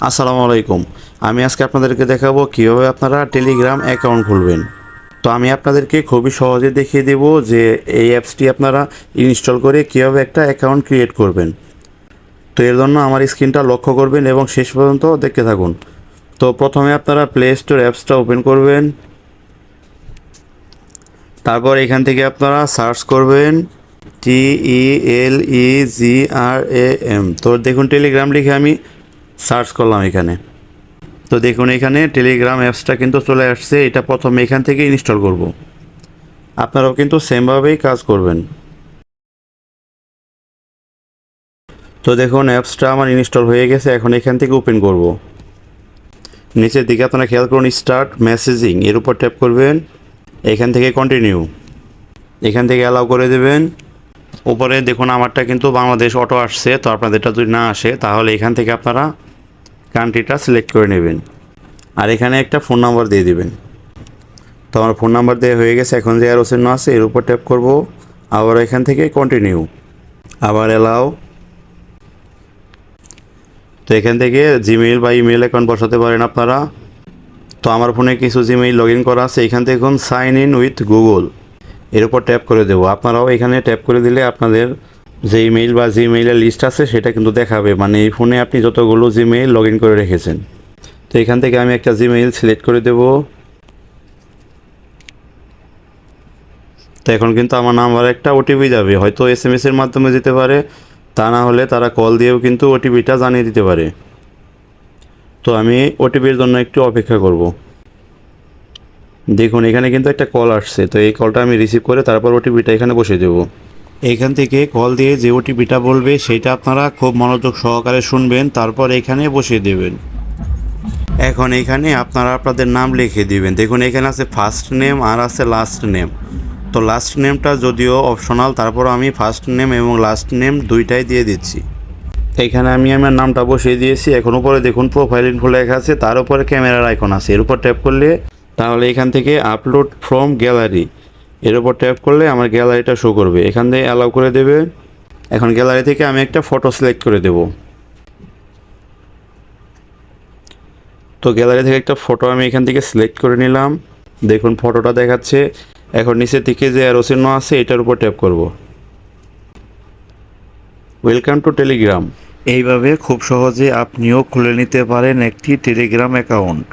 আসসালামু আলাইকুম। আমি আজকে আপনাদেরকে দেখাবো কীভাবে আপনারা টেলিগ্রাম অ্যাকাউন্ট খুলবেন। তো আমি আপনাদেরকে খুবই সহজে দেখিয়ে দেব যে এই অ্যাপসটি আপনারা ইনস্টল করে কীভাবে একটা অ্যাকাউন্ট ক্রিয়েট করবেন। তো এর জন্য আমার স্ক্রিনটা লক্ষ্য করবেন এবং শেষ পর্যন্ত দেখতে থাকুন। তো প্রথমে আপনারা প্লে স্টোর অ্যাপসটা ওপেন করবেন। তারপর এখান থেকে আপনারা সার্চ করবেন টি ই এল ই জি আর এ এম তো দেখুন টেলিগ্রাম লিখে আমি সার্চ করলাম এখানে। তো দেখুন, এখানে টেলিগ্রাম অ্যাপসটা কিন্তু চলে আসছে। এটা প্রথমে এখান থেকে ইনস্টল করব। আপনারাও কিন্তু সেমভাবেই কাজ করবেন। তো দেখুন, অ্যাপসটা আমার ইনস্টল হয়ে গেছে। এখন এখান থেকে ওপেন করব। নিচের দিকে আপনারা খেয়াল করুন, স্টার্ট মেসেজিং। এর উপর ট্যাপ করবেন। এখান থেকে কন্টিনিউ। এখান থেকে অ্যালাউ করে দেবেন। উপরে দেখুন, আমারটা কিন্তু বাংলাদেশ অটো আসছে। তো আপনাদেরটা যদি না আসে, তাহলে এখান থেকে আপনারা কান্ট্রিটা সিলেক্ট করে নেবেন। আর এখানে একটা ফোন নাম্বার দিয়ে দিবেন। তো আমার ফোন নাম্বার দেওয়া হয়ে গেছে, এখন যে আরও চিহ্ন আছে, এর উপর ট্যাপ করব। আবার এখান থেকে কন্টিনিউ আবার এলাও তো এখান থেকে জিমেইল বা ইমেল অ্যাকাউন্ট বসাতে পারেন আপনারা। তো আমার ফোনে কিছু জিমেইল লগ ইন করা আছে, এখান থেকে সাইন ইন উইথ গুগল এর উপর ট্যাপ করে দেবো। আপনারাও এখানে ট্যাপ করে দিলে আপনাদের যে ইমেইল বা জিমেইলের লিস্ট আছে, সেটা কিন্তু দেখাবে। মানে এই ফোনে আপনি যতগুলো জিমেইল লগ ইন করে রেখেছেন। তো এখান থেকে আমি একটা জিমেইল সিলেক্ট করে দেব। তো এখন কিন্তু আমার নাম্বার একটা ওটিপি যাবে। হয়তো এস এম এর মাধ্যমে যেতে পারে, তা না হলে তারা কল দিয়েও কিন্তু ওটিপিটা জানিয়ে দিতে পারে। তো আমি ওটিপির জন্য একটু অপেক্ষা করব। দেখুন, এখানে কিন্তু একটা কল আসছে। তো এই কলটা আমি রিসিভ করে তারপর ওটিপিটা এখানে বসে দেব। এখান থেকে কল দিয়ে যে ওটিপিটা বলবে, সেটা আপনারা খুব মনোযোগ সহকারে শুনবেন, তারপর এখানে বসিয়ে দেবেন। এখন এখানে আপনারা আপনাদের নাম লিখে দিবেন। দেখুন, এখানে আছে ফার্স্ট নেম আর আছে লাস্ট নেম তো লাস্ট নেমটা যদিও অপশনাল তারপর আমি ফার্স্ট নেম এবং লাস্ট নেম দুইটাই দিয়ে দিচ্ছি। এখানে আমি আমার নামটা বসিয়ে দিয়েছি। এখন উপরে দেখুন প্রোফাইল ইনফো লেখা আছে, তার উপরে ক্যামেরার আইকন আছে। এর উপর ট্যাপ করলে তাহলে এখান থেকে আপলোড ফ্রম গ্যালারি এর উপর ট্যাপ করলে আমার গ্যালারিটা শো করবে। এখান থেকে অ্যালাউ করে দেবে। এখন গ্যালারি থেকে আমি একটা ফটো সিলেক্ট করে দেব। তো গ্যালারি থেকে একটা ফটো আমি এখান থেকে সিলেক্ট করে নিলাম। দেখুন ফটোটা দেখাচ্ছে। এখন নিচের দিকে যে অ্যারো চিহ্ন আছে, এটার উপর ট্যাপ করব। ওয়েলকাম টু টেলিগ্রাম এইভাবে খুব সহজে আপনিও খুলে নিতে পারেন একটি টেলিগ্রাম অ্যাকাউন্ট